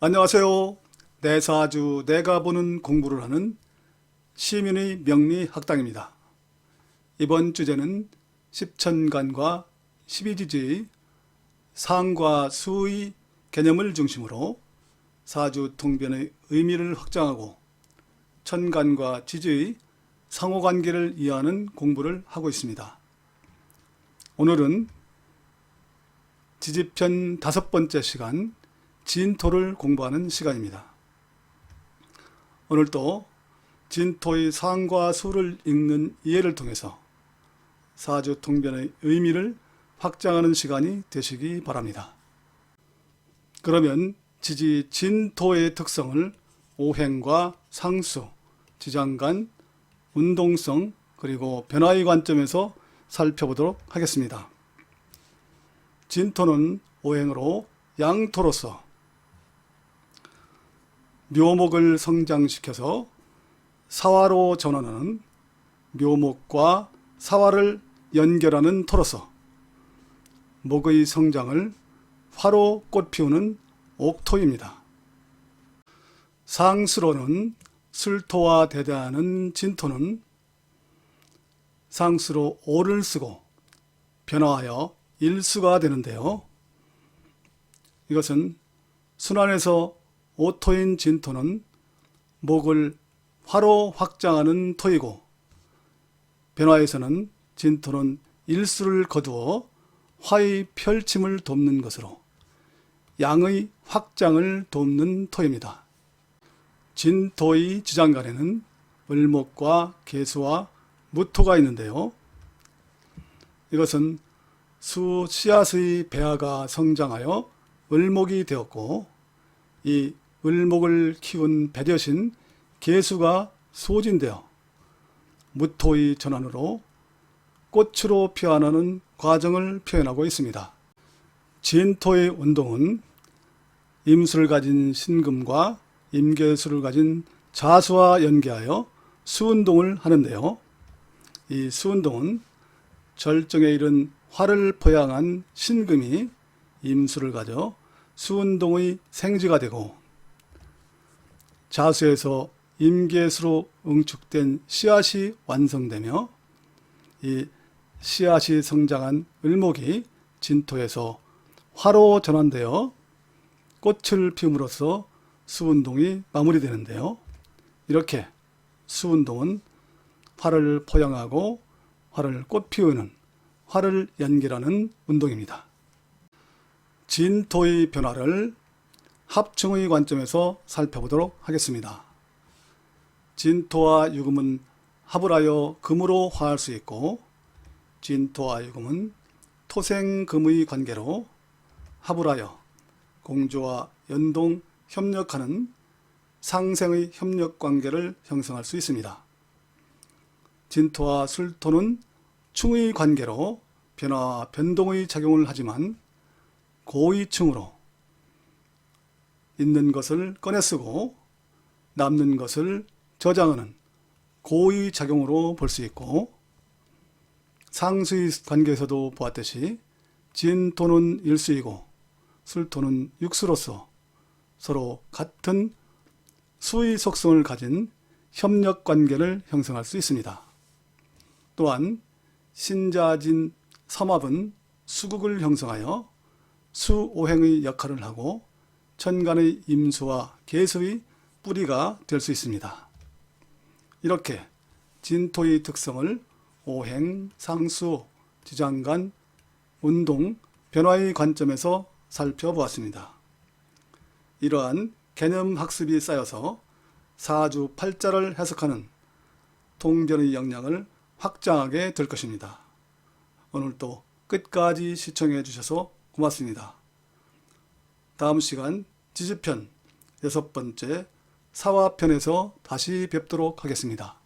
안녕하세요. 내 사주 내가 보는 공부를 하는 시민의 명리 학당입니다. 이번 주제는 십천간과 십이지지의 상과 수의 개념을 중심으로 사주 통변의 의미를 확장하고 천간과 지지의 상호관계를 이해하는 공부를 하고 있습니다. 오늘은 지지편 다섯 번째 시간 진토를 공부하는 시간입니다. 오늘도 진토의 상과 수를 읽는 이해를 통해서 사주 통변의 의미를 확장하는 시간이 되시기 바랍니다. 그러면 지지 진토의 특성을 오행과 상수, 지장간, 운동성 그리고 변화의 관점에서 살펴보도록 하겠습니다. 진토는 오행으로 양토로서 묘목을 성장시켜서 사화로 전환하는 묘목과 사화를 연결하는 토로서 목의 성장을 화로 꽃 피우는 옥토입니다. 상수로는 술토와 대대하는 진토는 상수로 오를 쓰고 변화하여 일수가 되는데요. 이것은 순환에서 오토인 진토는 목을 화로 확장하는 토이고 변화에서는 진토는 일수를 거두어 화의 펼침을 돕는 것으로 양의 확장을 돕는 토입니다. 진토의 지장간에는 을목과 개수와 무토가 있는데요. 이것은 수 씨앗의 배아가 성장하여 을목이 되었고 이 을목을 키운 배려신 개수가 소진되어 무토의 전환으로 꽃으로 피어나는 과정을 표현하고 있습니다. 진토의 운동은 임수를 가진 신금과 임계수를 가진 자수와 연계하여 수운동을 하는데요. 이 수운동은 절정에 이른 화를 포양한 신금이 임수를 가져 수운동의 생지가 되고 자수에서 임계수로 응축된 씨앗이 완성되며 이 씨앗이 성장한 을목이 진토에서 화로 전환되어 꽃을 피움으로써 수운동이 마무리되는데요. 이렇게 수운동은 화를 포양하고 화를 꽃 피우는 화를 연결하는 운동입니다. 진토의 변화를 합충의 관점에서 살펴보도록 하겠습니다. 진토와 유금은 합을 하여 금으로 화할 수 있고 진토와 유금은 토생금의 관계로 합을 하여 공조와 연동 협력하는 상생의 협력 관계를 형성할 수 있습니다. 진토와 술토는 충의 관계로 변화 변동의 작용을 하지만 고의충으로 있는 것을 꺼내 쓰고 남는 것을 저장하는 고의 작용으로 볼 수 있고 상수의 관계에서도 보았듯이 진토는 일수이고 술토는 육수로서 서로 같은 수의 속성을 가진 협력 관계를 형성할 수 있습니다. 또한 신자진 삼합은 수국을 형성하여 수오행의 역할을 하고 천간의 임수와 개수의 뿌리가 될 수 있습니다. 이렇게 진토의 특성을 오행, 상수, 지장간, 운동, 변화의 관점에서 살펴보았습니다. 이러한 개념 학습이 쌓여서 사주 팔자를 해석하는 통변의 역량을 확장하게 될 것입니다. 오늘도 끝까지 시청해 주셔서 고맙습니다. 다음 시간 지지편 여섯 번째 사화편에서 다시 뵙도록 하겠습니다.